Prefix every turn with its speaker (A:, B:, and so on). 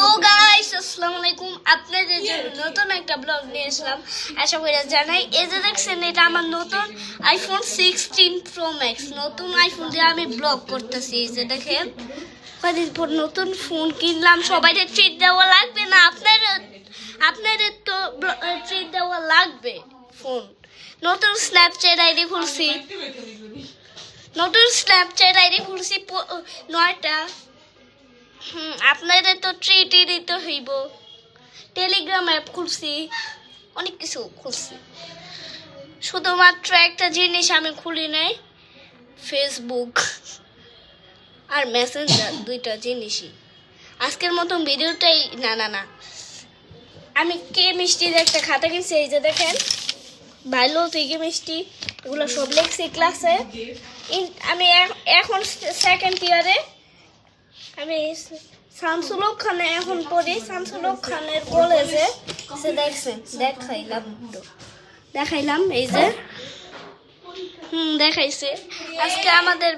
A: তো গাইস আসসালামু আলাইকুম। আপনাদের জন্য নতুন একটা ব্লগ নিয়ে আসলাম। আশা করি জানাই এই যে দেখছেন এটা আমার নতুন আইফোন সিক্সটিন প্রো ম্যাক্স নতুন আইফোন দিয়ে আমি ব্লগ করতেছি এই যে দেখেন। কদিন পর নতুন ফোন কিনলাম। সবাই ট্রিট দেওয়া লাগবে না আপনাদের আপনাদের তো ট্রিট দেওয়া লাগবে ফোন নতুন স্ন্যাপচ্যাট আইডি খুলছি। নতুন স্ন্যাপচ্যাট আইডি খুলছি নয়টা। হুম, আপনাদের তো ট্রিটই দিতে হইব। টেলিগ্রাম অ্যাপ খুলছি, অনেক কিছু খুলছি। শুধুমাত্র একটা জিনিস আমি খুলি নাই ফেসবুক আর মেসেঞ্জার দুইটা জিনিসই। আজকের মতন ভিডিওটাই, না না না। আমি কে মিষ্টির একটা খাতা কিনছি, এই যে দেখেন, ভালো থেকে মিষ্টি, এগুলো সব লিখছি ক্লাসে আমি এখন সেকেন্ড ইয়ারে আমি শামসুল খানে এখন পড়ি শামসুল খানের কলেজে সে দেখছে, দেখাইলাম তো। দেখাইলাম, এই যে। হুম, দেখাইছে। আজকে আমাদের